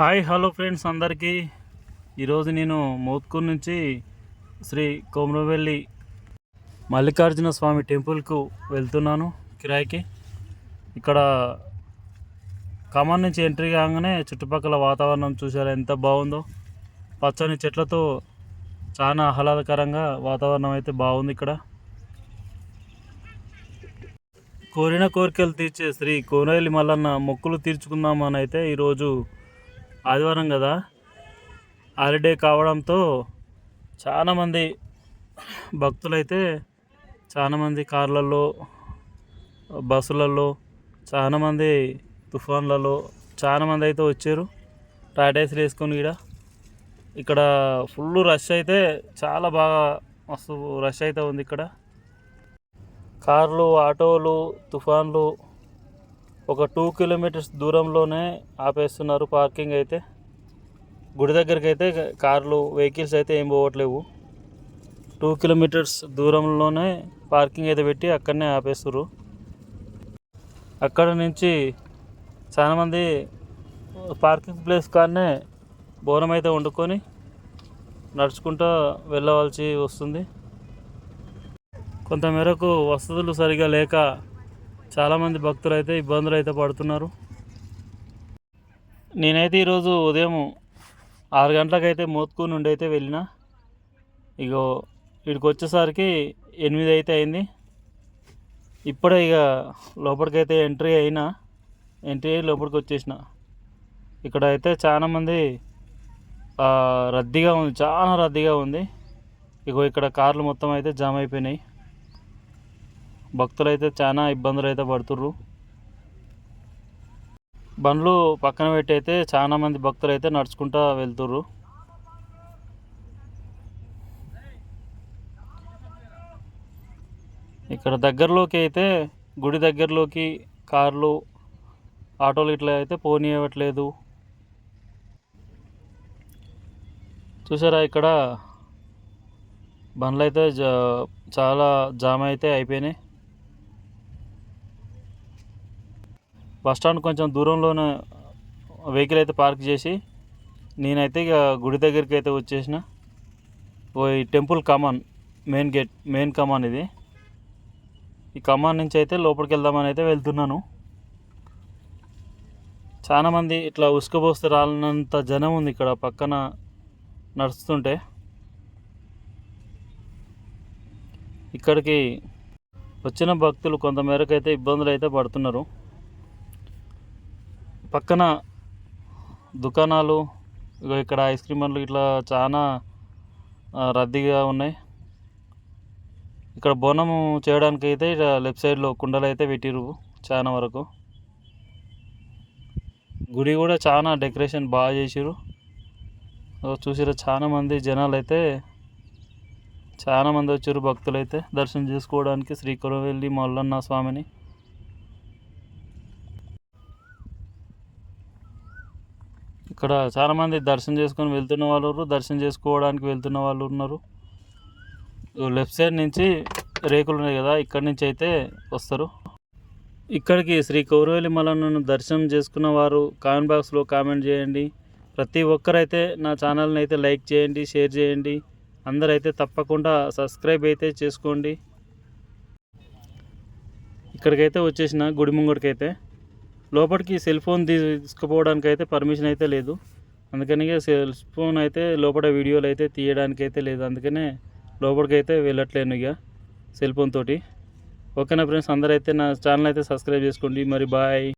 Hi hello friends అందరికీ. ఈరోజు నేను మోత్కూర్ నుంచి శ్రీ కోమరవెల్లి మల్లికార్జున స్వామి టెంపుల్కు వెళ్తున్నాను కిరాయికి. ఇక్కడ ఖమ్మం నుంచి ఎంట్రీ కాగానే చుట్టుపక్కల వాతావరణం చూసారా ఎంత బాగుందో. పచ్చని చెట్లతో చాలా ఆహ్లాదకరంగా వాతావరణం అయితే బాగుంది ఇక్కడ. కోరిన కోరికలు తీర్చే శ్రీ కోనవెల్లి మల్లన్న మొక్కులు తీర్చుకుందామని అయితే ఈరోజు ఆదివారం కదా. హాలిడే కావడంతో చాలామంది భక్తులైతే చాలామంది కార్లలో బస్సులలో చాలామంది తుఫాన్లలో చాలామంది అయితే వచ్చారు. టాటాయిస్లు వేసుకొని ఇక్కడ ఇక్కడ ఫుల్ రష్ అయితే చాలా బాగా మస్తు రష్ అయితే ఉంది ఇక్కడ. కార్లు ఆటోలు తుఫాన్లు ఒక టూ కిలోమీటర్స్ దూరంలోనే ఆపేస్తున్నారు పార్కింగ్ అయితే. గుడి దగ్గరికి అయితే కార్లు వెహికల్స్ అయితే ఏం పోవట్లేవు. టూ కిలోమీటర్స్ దూరంలోనే పార్కింగ్ అయితే పెట్టి అక్కడనే ఆపేస్తారు అక్కడ నుంచి చాలామంది పార్కింగ్ ప్లేస్ కాడనే బోనం అయితే వండుకొని నడుచుకుంటూ వెళ్ళవలసి వస్తుంది. కొంతమేరకు వసతులు సరిగా లేక చాలామంది భక్తులు అయితే ఇబ్బందులు అయితే పడుతున్నారు. నేనైతే ఈరోజు ఉదయం ఆరు గంటలకైతే మోత్కూరు నుండి అయితే వెళ్ళిన. ఇగో ఇక్కడికి వచ్చేసరికి ఎనిమిది అయితే అయింది. ఇప్పుడే ఇక లోపలికైతే ఎంట్రీ అయినా ఎంట్రీ అయ్యి లోపలికి వచ్చేసిన. ఇక్కడ అయితే చాలామంది రద్దీగా ఉంది చాలా రద్దీగా ఉంది. ఇగో ఇక్కడ కార్లు మొత్తం అయితే జామ్ అయిపోయినాయి. భక్తులు అయితే చాలా ఇబ్బందులు అయితే పడుతుర్రు. బండ్లు పక్కన పెట్టి అయితే చాలా మంది భక్తులు అయితే నడుచుకుంటూ వెళ్తుర్రు. ఇక్కడ దగ్గరలోకి అయితే గుడి దగ్గరలోకి కార్లు ఆటోలు ఇట్లా అయితే పోనీయట్లేదు. చూసారా ఇక్కడ? బండ్లు అయితే చాలా జామ్ అయితే అయిపోయినాయి. బస్ స్టాండ్ కొంచెం దూరంలోనే వెహికల్ అయితే పార్క్ చేసి నేనైతే ఇక గుడి దగ్గరికి అయితే వచ్చేసిన. ఓ ఈ టెంపుల్ కమాన్ మెయిన్ గేట్ మెయిన్ కమాన్ ఇది. ఈ కమాన్ నుంచి అయితే లోపలికి వెళ్దామని అయితే వెళ్తున్నాను. చాలామంది ఇట్లా ఉసుకపోస్తే రాలినంత జనం ఉంది ఇక్కడ పక్కన నడుస్తుంటే. ఇక్కడికి వచ్చిన భక్తులు కొంతమేరకు అయితే ఇబ్బందులు అయితే పడుతున్నారు. పక్కన దుకాణాలు ఇక్కడ ఐస్ క్రీమ్ బండ్లు ఇట్లా చాలా రద్దీగా ఉన్నాయి. ఇక్కడ బోనం చేయడానికి అయితే లెఫ్ట్ సైడ్లో కుండలు అయితే పెట్టిరు చాలా వరకు. గుడి కూడా చాలా డెకరేషన్ బాగా చేసిరు చూసిరు చాలా మంది జనాలు అయితే చాలా మంది వచ్చారు భక్తులు అయితే దర్శనం చేసుకోవడానికి శ్రీ వెళ్ళి మల్లన్న స్వామిని. ఇక్కడ చాలామంది దర్శనం చేసుకొని వెళ్తున్న వాళ్ళు దర్శనం చేసుకోవడానికి వెళ్తున్న వాళ్ళు ఉన్నారు. లెఫ్ట్ సైడ్ నుంచి రేకులు ఉన్నాయి కదా ఇక్కడి నుంచి అయితే వస్తారు. ఇక్కడికి శ్రీ కౌరవేలి మలన్నను దర్శనం చేసుకున్న వారు కామెంట్ బాక్స్లో కామెంట్ చేయండి. ప్రతి ఒక్కరైతే నా ఛానల్ని అయితే లైక్ చేయండి షేర్ చేయండి. అందరైతే తప్పకుండా సబ్స్క్రైబ్ అయితే చేసుకోండి. ఇక్కడికైతే వచ్చేసిన గుడి ముంగడికైతే లోపలికి సెల్ ఫోన్ తీసుకుపోవడానికి అయితే పర్మిషన్ అయితే లేదు. అందుకని సెల్ ఫోన్ అయితే లోపల వీడియోలు అయితే తీయడానికి అయితే లేదు. అందుకనే లోపలికి అయితే వెళ్ళట్లేను ఇక సెల్ ఫోన్ తోటి. ఓకేనా ఫ్రెండ్స్ అందరైతే నా ఛానల్ అయితే సబ్స్క్రైబ్ చేసుకోండి. మరి బాయ్.